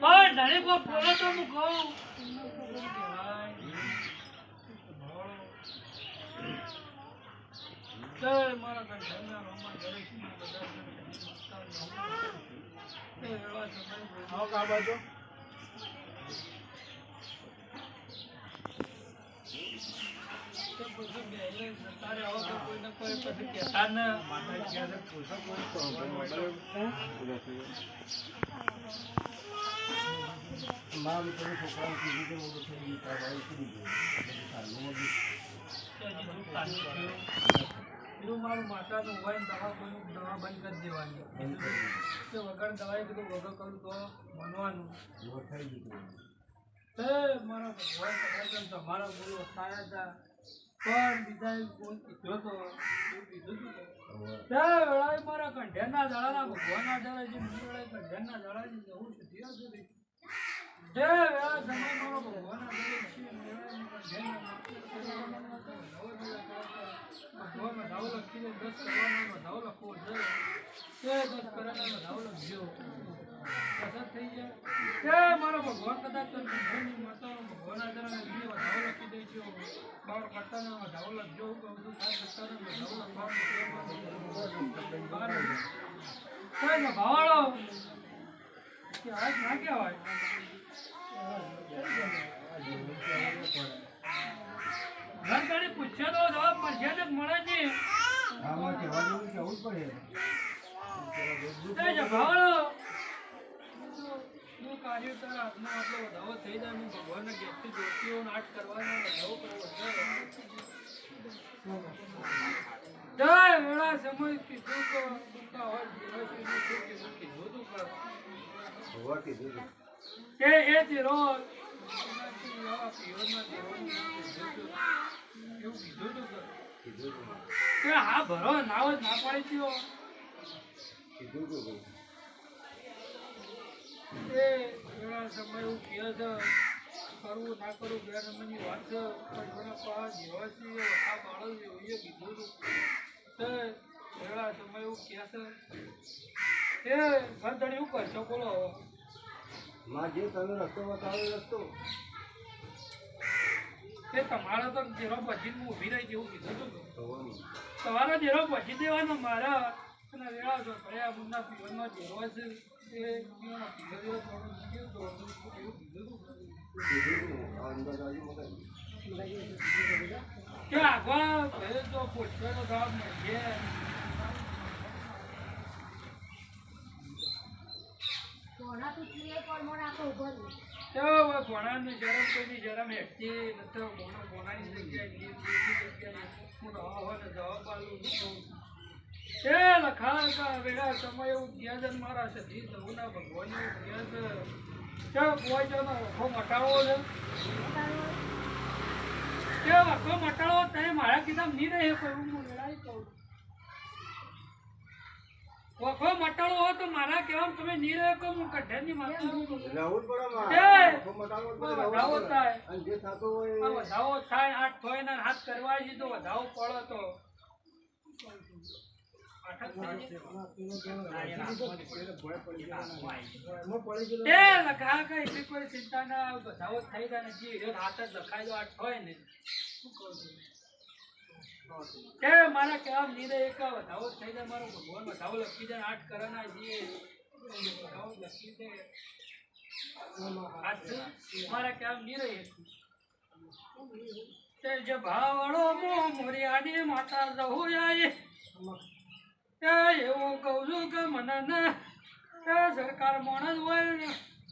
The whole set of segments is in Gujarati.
પણ ધણી કોઈ બોલો તો હું કહું જય મારા ઘરના રોમા બધા જય એવા સમય કા બાજુ તારે આવો તો કોઈ ને કોઈ પછી કહેતા ને માતા ક્યારે પૂછો કોઈ મારા મિત્રો છોકરાઓ કીધું કે તો થઈ ગઈ તારી કીધું એવું મારું માતાનું હોય ને દવા કોઈનું દવા બંધ કરી દેવાની. કે વગર દવાએ કીધું વગર કરું તો બનવાનું. તે. મારા ભગવાન તમારા બોલો થાય હતા. પણ બીજા ગુણ કીધો તો કીધું હતું તો. તે વેળાએ મારા કંઠેરના દાડાના ભગવાનના દાડા જે મને વેળાએ કંઠેરના દાડા જે જવું છે ત્યાં સુધી મારો છે ધાવ છે ધાવ ભગવાન કદાચ ભગવાન વધાવો લખી દેજો બાર કરતાનો વધાવો લખજો છું લખવાનો કઈ ભાવાળો. કે આજ ના કહેવાય. ઘણી પૂછ્યો તો જવાબ મળશે ને મળે આમાં કહેવા જેવું જ પડે. કાર્ય તારા હાથમાં આટલો વધાવો થઈ જાય હું ભગવાનને ગેસથી જોતીઓ નાટ કરવાનો વધાવો કરવો જય વેળા સમય કીધું કે દુઃખા હોય શું કીધું કીધું તું કીધું. કે એ કીધું તું. એવું કીધું તું છે. કે હા, ભરો, ના હોય ના પાડી થયો છે એ ઘણા સમય એવું કહે છે, કરવું, ના કરવું નંબરની વાત છે પણ બાળો એવું એ કીધું હતું તે ઘણા સમય કહે છે એ ગરદણ એવું કરશો બોલો. માં જે તમે રસ્તો બતાવ્યો રસ્તો. એ તમારો તો જેરો પછી હું ઊભી રહી જેવું કીધું હતું તમારો જેરો પછી દેવાનો મારા અને વેળા ભયા મુન્ના જેરો છે એ પીવાનો પીવનો થોડું બીજું થોડું એવું કીધું હતું કીધું. કે આગળ તો જવાબ મટાડો તમે મારા કીધા નહીં રહે કોઈ. હું લડાઈ કહું વખો મટાળો હો તો મારા કેવામ તમે નીરે કો હું ની માતા રહેવું પડો માં. જ પડે, વધાવો થાય. અને જે થાતો હોય આ વધાવો થાય હાથ થોય ને હાથ કરવા તો વધાવો પડો તો. આઠ એટલી કોઈ ચિંતા ના વધાવો થઈ જાય ને જે હાથ જ લખાઈ દો આઠ હોય ને. શું કહું છું? એ મારા કહેવા નીરે એક વધાવો થઈ જાય. મારો ભગવાન વધાવો લખી ને આઠ કરવાના જે વધાવો લખી દે. મારા કહેવા નીરે એક તે જે ભાવળો મો મોરિયાની માતા રહું આય એ એવું કહું છું કે મને ને એ સરકાર માણસ હોય ને,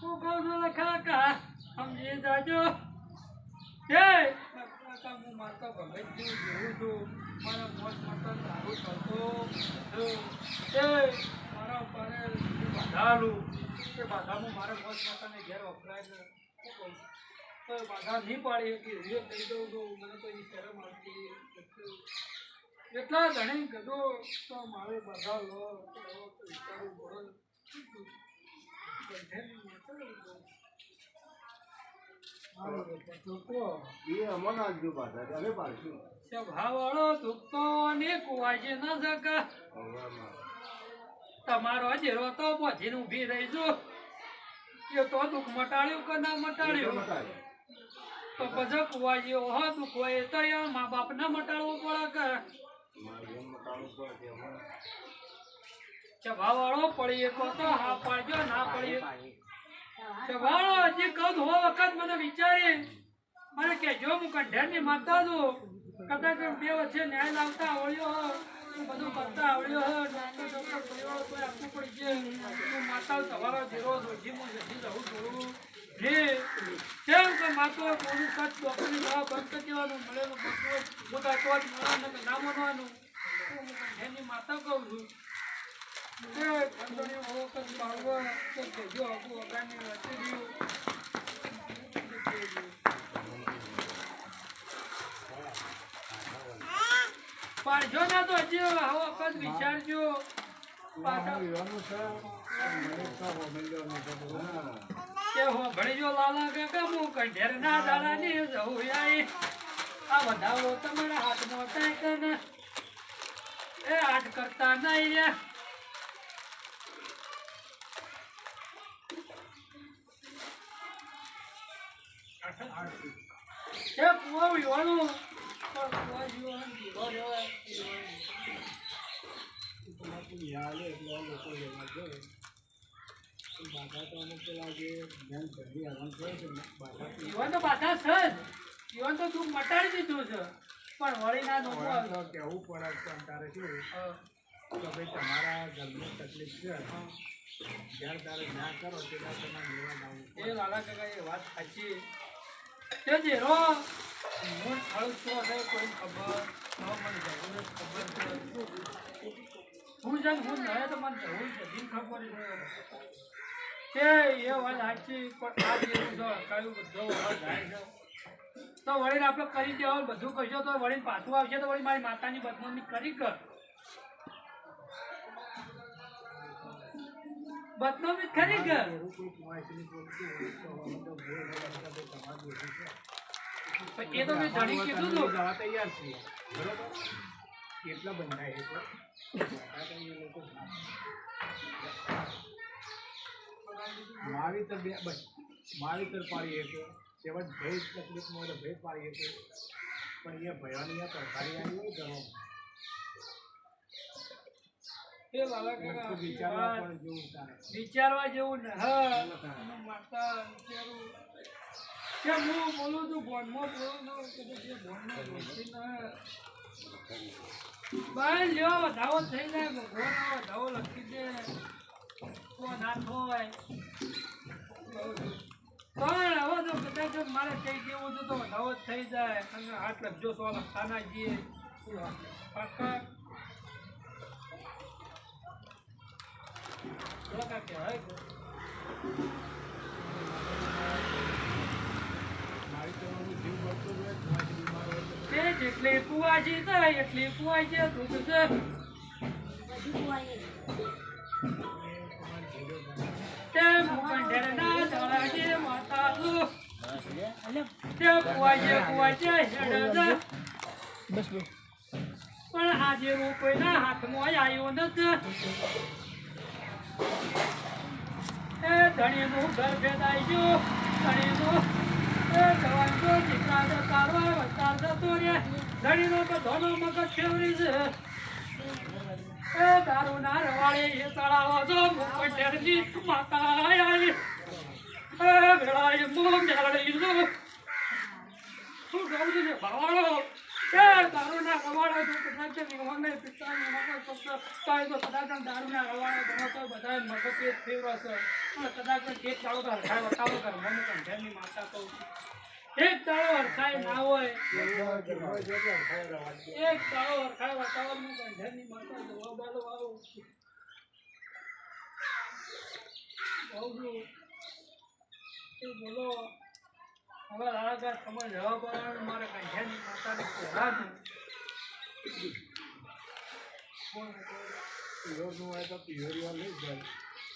હું કહું છું, લખા કા, સમજી જાજો. કાકા હું મારતો ભગતજી જેવું છું મારા મોત મતન સારું કરતો છું. એ, મારા ઉપર બાધાલું એ બાધામાં મારા મોત માતાને ઘેર વપરાય તો બાધા નહીં પાડી કે હીરો કહી દઉં તો મને તો એ શરમ આવતી. એટલા ધણી કીધું તો મારે બધા લો વિચારવું પડે સભાવાળો દુખતો ને ન તમારો જેરો તો પછી ઊભી રહીશું એ તો દુઃખ મટાડ્યું કે ના મટાડ્યું? તો પછી કુવાજી ઓહો, દુઃખ હોય તો મા બાપને મટાડવું પડે કે. સભાવાળો પડી તો હા પાડજો, ના પડી સભાવાળો જે કહું હો વખત મને વિચારી. મને કહેજો, હું કંઠેરની માનતા છું. કદાચ બે વચ્ચે ન્યાય લાવતા આવડ્યો બધું માતા કે કરી દેવાનું, મળેલું મોટા તો મળવાનું, કે ના મળવાનું. હું માતા કહું છું. પાડજો ના તો હજી આવો વખત ભણીજો લાલા કે હું કંઠેર ના દાડા ની જવું આ વધાવો તમારા હાથમાં થાય કે એ આટ કરતા નહીં રે એ કુવા વિવાનું પણ કુવા વિવાનું દીવો લેવાય તમારું યાદ એટલે લેવા જાય. તો તો અમુક પેલા જે ધ્યાન ઘરની આગળ કહે છે બાધા જીવન તો બાધા છે જ. જીવન તો તું મટાડી દીધું છે. પણ વળી ના નોખો કેવું. તો પડે પણ તારે શું? કે ભાઈ તમારા ઘરની તકલીફ છે. જ્યારે તારે ના કરો તેના તમારે લેવા જવું એ લાલા કાકા એ વાત સાચી. તે એ વાત સાચી પણ તો વળીને આપણે કરી દેવા બધું કરશો તો વળીને પાછું આવશે તો વળી મારી માતાની બદનામી કરી કર છે. પણ એ તો મેં જાણી કીધું તું. જવા તૈયાર છીએ બરોબર? કેટલા બંધાય છે મારી તો બે બસ મારી તો પાડી શકે તેમજ ભેજ તકલીફમાં મળે ભેજ પાડી શકે. પણ એ ભયાની આ તરકારી આવી હોય ઘરમાં વિચારવા જેવું વિચારવા જેવું ને હા. માતા વિચારું. કે હું બોલું છું ભોનમાં બોલું છું કે ભોનમાં બોલતી બાય લ્યો વધાવો થઈ જાય ભગવાન વધાવો લખી દે. તો ના હોય પણ હવે તો કદાચ મારે કઈ કેવું છે તો વધાવો જ થઈ જાય. હાથ લખજો સો લખતા ના જઈએ. પાકા લખા કહેવાય કે મારી તો એનું જીવ બળતો જ હોય કુવાસી બીમાર હોય તો તે જેટલી કુવાજી થાય એટલી છે ભેજો બને. તે મુકંડેર ના દળાજે માતા લો તે કુવાજે કુવાજે હેડે છે પણ આજે હું કોઈના હાથમાં આવ્યો નથી. ધણીનું ઘર ભેદાઈ ગયું. ધણીનું જવાનો દીકરા તો તારવા વસ્તાર જતો રે ધણીનો તો ધોનો મગજ ફેવરી છે. એ દારૂ ના રવાડે એ તળાવો છો મુકંડેરની માતા ભેળાઈ મો મેળડી લો શું કહું છું ને ભરવાડો એ દારૂ ના રવાડો તો પિતાની મગજ ફક્ત તાય તો કદાચ દારૂ ના રવાડો ગણો તો બધા મગજ પેટ ફેરવા છે. પણ કદાચ એક દાડો તો હરખાય વટાવો કર, મને કંઠેરની માતા કહું છું. એક દાડો હરખાય ના હોય. તો છે એક દાડો હરખાય બતાવો હું કંઠેરની માતા જવાબ આલો આવું છું બોલો? હવે લાલાકાર સમય જવાબ મારે કંઠેરની માતાને કહેવાનું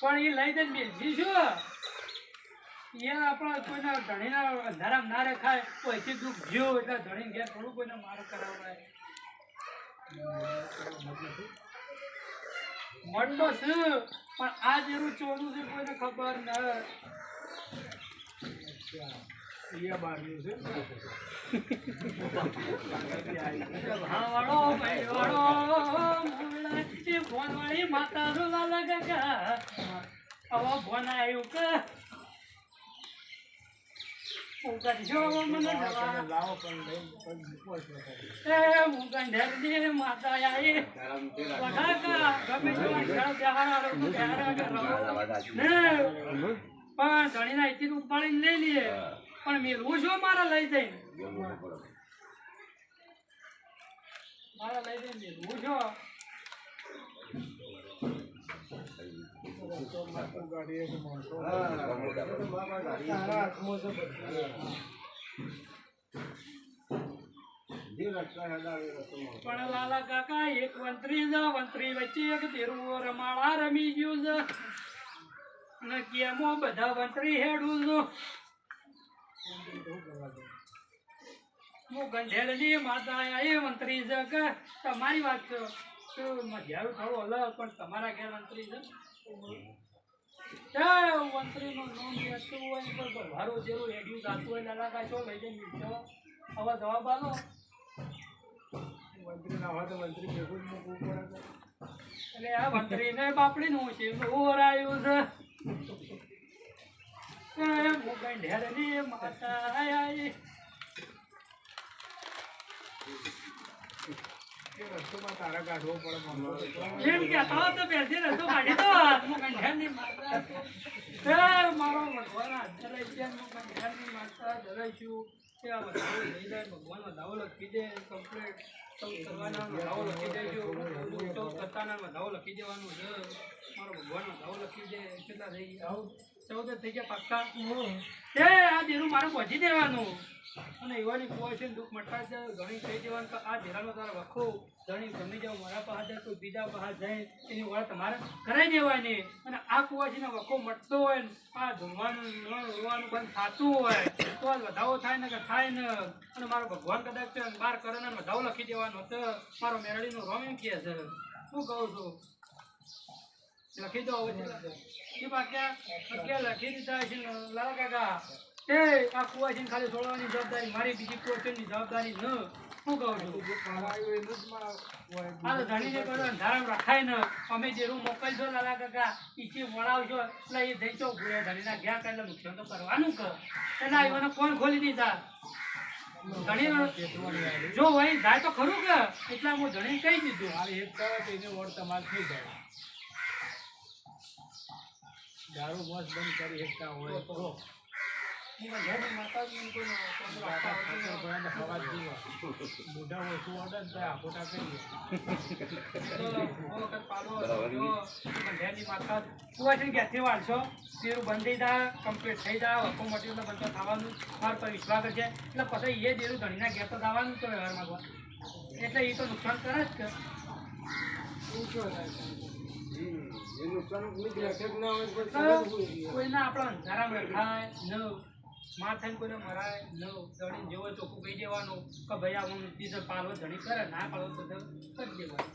પણ એ લઈ જઈને બેસી શું? એ આપણા કોઈના ધણીના અંધારામાં ના રખાય, કોઈથી દુઃખ જ્યો એટલે ધણી ઘેર થોડું કોઈને માર કરાવડાય મળતો છે પણ આ જેવું ચોરું છે, કોઈને ખબર ન ભોનવાળી માતા રૂલા લગા આવા ભોન આવ્યું કે હું કરજો મને જવા લાવો પણ લઈને પણ મૂકવો જ નથી. એ હું ગંઢેરની માતા આઈ વડાકા ગમે તેવા ખેલ તહેવારો હું તહેવારો કે રહો. ને પણ ધણીના એથી ઉપાડીને લઈ લઈએ પણ મેલવું શું મારા લઈ જઈને. મારા લઈ જઈને મેલવું છો છે. પણ લાલા કાકા, એક વંત્રી છે વંત્રી વચ્ચે એક તેરું રમાળા રમી ગયું છે. અને કેમો બધા વંત્રી હેડું છું. હું ગંઢેલની માતા એ મંત્રી છે કે તમારી વાત છે. કે મજારું થોડું અલગ પણ તમારા ઘેર મંત્રી છે? મંત્રીનું લેતું હોય તો જેવું હેડ્યું જાતું હોય લાલા કાચો લઈ જઈને નીચો હવે જવાબ આલો. મંત્રી ના હોય તો મંત્રી ભેગું જ મૂકવું પડે. એટલે આ મંત્રીને બાપડીનું છે. ઓરાયું છે. એ માતા આઈ એ રસ્તોમાં તારા કાઢવો પડે માણસો તો. એમ કહેતા હો તો પહેરથી રસ્તો કાઢી દો મુગન માતા એ મારો ભગવાન હાજર રહી ગયા મુગન ઢેરની માતા ધરાઈશું કે આ વધાવો લઈ જાય ભગવાન વધાવો લખી દે કમ્પ્લીટ ચૌદ કરવાના લખી દેજો ચૌદ કરતાના વધાવો લખી દેવાનું છે મારો ભગવાન દાવો લખી દે, કેટલા થઈ ગયા ચૌદ થઈ ગયા પાક્કા. એ આ દેરું મારે પહોંચી દેવાનું. અને એવાની પોષણ દુઃખ મટતા જ ઘણી થઈ જવાનું. તો આ ધેરાનો તારે વખો ઘણી ગમી જાવ મારા પાસે જાય તો બીજા પાસે જાય. એની વાળ તમારે કરાવી દેવાની. અને આ કુવાસીનો વખો મટતો હોય ને આ ધૂમવાનું રોવાનું બંધ થતું હોય. તો આ વધાવો થાય ને કે થાય ને. અને મારો ભગવાન કદાચ બાર કરે ને વધાવો લખી દેવાનો તો મારો મેરડીનો રોમ એમ કહે છે. શું કહું છું? લખી દો એ પાક્યા અગિયાર લખી દીધા છે, લાલા એ, આ કુવાસીને ખાલી છોડવાની જવાબદારી, મારી બીજી કુવાસીની જવાબદારી ન. શું કહું છું? જે જ. આ ધારામ રખાય ને. અમે જે રૂમ મોકલશો, લાલા કાકા ઈચી વળાવશો, એટલે એ થઈ ચો ઘૂરે ધણીના ઘેર એટલે નુકસાન તો કરવાનું કે એના આવ્યોને કોણ ખોલી દીધા. ધણી જો વહી જાય તો ખરું કે. એટલા હું ધણી કહી દીધું. આ એક કરે તો એને વોટ તમારે થઈ જાય દારૂ મસ્ત બંધ કરી શકતા હોય તો. કમ્પ્લીટ થઈ જાય વખો મોટી એટલે બંધ થવાનું મારા પર વિશ્વાસ છે એટલે પછી એ દેરું ધણીના ઘેર તો થવાનું તો વ્યવહાર માંગવા એટલે એ તો નુકસાન કરે જ કે. કોઈના આપણા અંધારામાં ખાય ન. માં કોઈને મરાય ન. ધણી જેવો ચોખ્ખું કહી દેવાનું કે ભાઈ આ હું ચીજ પાલવો ધણી કરે ના પાલવો તો કરી દેવાનું.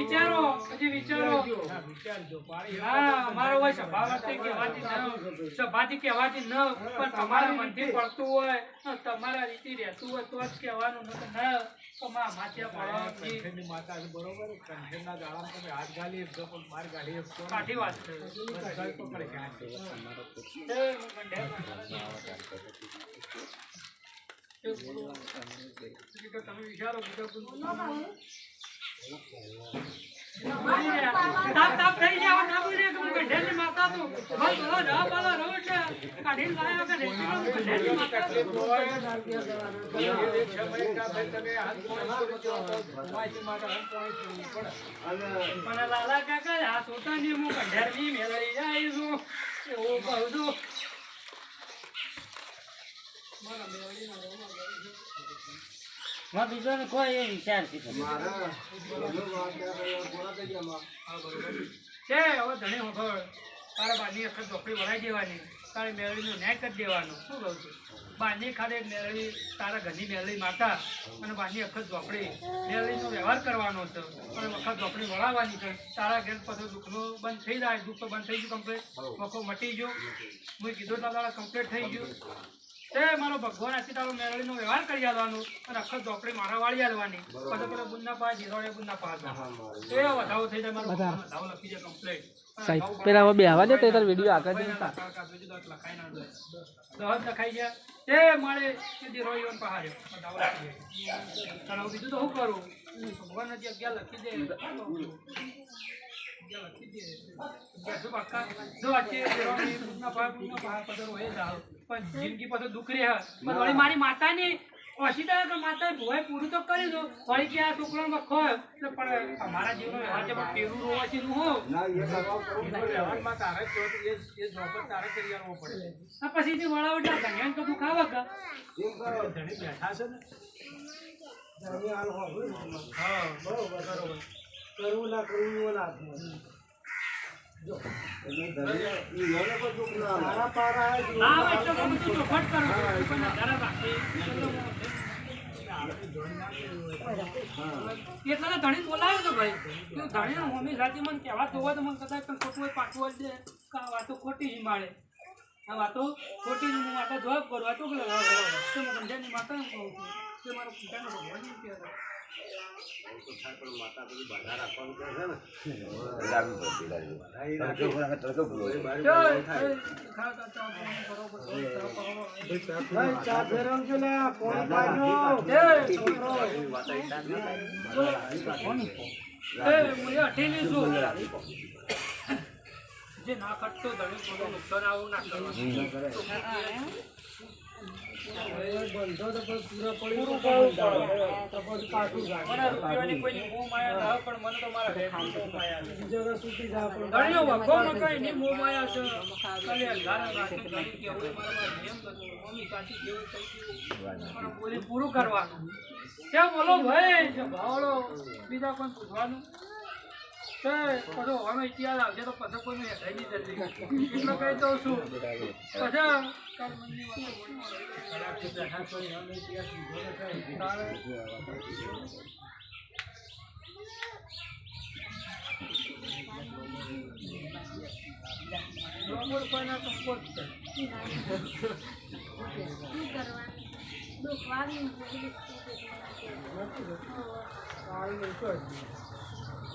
વિચારો પછી વિચારો. હા, વિચારજો પાડી હા મારો હોય સભાવાથી કહેવાતી ન સભાથી કહેવાતી ન પણ તમારા મનથી પડતું હોય તમારા રીતે રહેતું હોય તો જ કહેવાનું ન તો ન માથે પડવાથી માતા બરોબર? કંઠેરના દાડામાં તમે હાથ ગાલી એકસો પણ બાર ગાડી એકસો કાઠી વાત છે. તમે વિચારો બીજો. તાપ તાપ થઈ ગયા ના બોલે કે હું ગઢેલની માતા છું બસ બોલો જા બોલો રહો એટલે કાઢીને લાયા કે રેતીનો હું ગઢેલની માતા છું. પણ લાલા કાકા, આ સોતાની હું ગઢેલની મેળવી જાય છું. એવું કહું છું. માં બીજો ને કોઈ એ વિચાર છે છે હવે ધણી વગર તારા બાની અખર ચોપડી ભરાઈ દેવાની તારી મેળવીનું ન્યાય કરી દેવાનું. શું કહું છું? બાની ખાડે મેળવી તારા ઘરની મેળવી માતા અને બાની અખર ચોપડી મેળવીનો વ્યવહાર કરવાનો છે અને વખત ઝોપડી વળાવવાની છે. તારા ઘેર પછી દુઃખનો બંધ થઈ જાય દુઃખ તો બંધ થઈ ગયું કમ્પ્લીટ વખો મટી ગયો. મેં કીધું તારા કમ્પ્લીટ થઈ ગયું. તે મારો ભગવાન આથી તારો મેળવીનો વ્યવહાર કરી આલવાનો અને અખર ચોપડી મારા વાળી પછી પેલો જીરોડે પા એ વધાવો થઈ જાય મારો વધાવો લખી જાય કમ્પ્લીટ સાહેબ પેલા હવે બેહવા દે તો તાર વીડિયો આગળ જઈને દસ લખાઈ ગયા. તે મળે સીધી રોઈઓન પહાડ્યો વધાવો લખી જાય. તારે બીજું તો શું કરું? ભગવાન હજી અગિયાર લખી દે. લખી જો પહાડ, પહાડ પધારો એ. પણ જિંદગી પાછું દુઃખ રહે. પણ વળી મારી માતાને ઓશિતા તો માતા ભોય પૂરું તો કરી દો. વળી કે આ છોકરાનો વખો એટલે પણ અમારા જીવનો વ્યવહાર છે પણ પેરું છે નું હું વ્યવહારમાં તારે તો એ એ જોબ તારે કરી આવવો પડે. આ પછી તે વળાવટ ના ધણિયાને તો દુઃખ આવે કે ધણી બેઠા છે ને. ધણી હાલ હોભળે ને. હા બરોબર. બરોબર કરવું ના કરવું એવો ના એટલા ધણી ભાઈ ધણી મમ્મી સાથે મને કહેવા તો હોય તો મને કદાચ પણ હોય પાછું હોય દે આ વાતો ખોટી જ માળે. આ વાતો ખોટી હું વાતો જવાબ કરું કે તો ગંજાની માતા એમ મારો ભગવાન કહેવાય જે ના કરતો ધણી થોડું નુકસાન આવું ના કરવાનું. બંધો તો પછી પૂરા પડી ગયો. તો પછી પાછું જાય. કોઈની મોહ માયા ના પણ મને તો મારા માયા બીજો તો સુતી જા પણ ધણીઓ વખો મકાઈ ની મોહ માયા છે. કલે નાખી ધણી કે હવે મારા માં જેમ હતું, મમ્મી સાચી જેવું થઈ ગયું. પણ બોલે પૂરું કરવાનું કે બોલો ભાઈ છે ભાવડો બીજા કોઈ પૂછવાનું તે પછી હવે ઇતિહાસ આવશે તો પછી કોઈને હેઠાઈ નહીં જતી. એટલો કહી દઉં છું. પછી કાલ મનની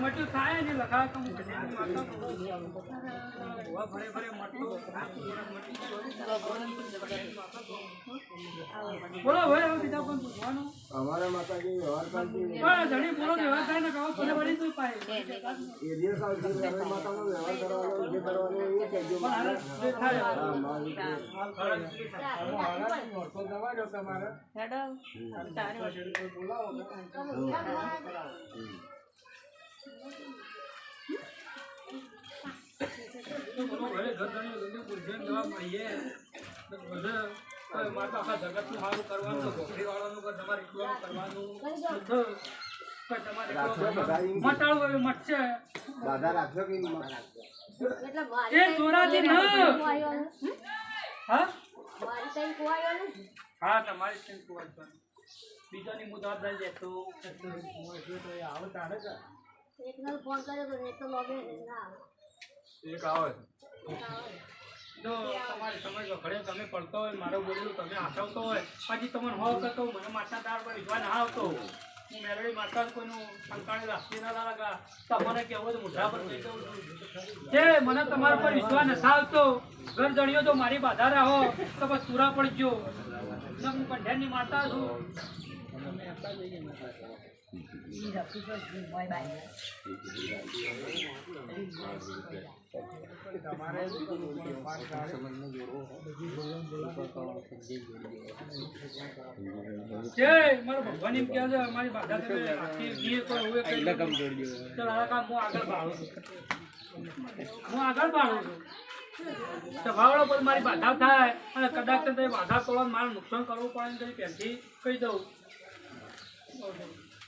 મટ્યું થાય ને લખા તો ભરે ભરે મટલું મટી. બોલો ભાઈ હવે બીજા પણ પૂછવાનું? અમારા માતાજી વ્યવહાર કરતી પણ ધણી બોલો વ્યવહાર થાય ને કહો પછી વળી તું પાય એ દિવસ આવશે ત્યારે માતાનો વ્યવહાર કરવાનો જે કરવાનો એ કહેજો હારે જે થાય. હા, મારી જવા દો તમારે. હેડો. તારે બોલાવો હા તમારી બીજાની જવાબદારી લેતો આવે તારે જ એકનો ફોન કર્યો તો ને તો લોગે ના. એક આવે જો તમારી સમજો ઘરે તમે પડતો હોય મારો બોલેલું તમે આસવતો હોય પછી તમને હો કરતો મને માતા દાળ પર વિશ્વાસ ના આવતો. હું મેલડી માતા કોઈનું સંકાળી રાખી ના લાગા. તમારે કેવું તો મોઢા પર કહી દઉં છું મને તમારા પર વિશ્વાસ નથી આવતો ઘર જણ્યો તો મારી બાધા રહો તો બસ સુરા પડજો. હું કંઠેરની માતા છું. ભગવાન એમ કહે છે અમારી બાધા તમે આ કામ હું આગળ બાળું છું. હું આગળ બાળું છું. સભાવાળો પર મારી બાધા થાય અને કદાચ તે બાધા તોડવા મારે નુકસાન કરવું પડે ને તો પહેલથી કહી દઉં.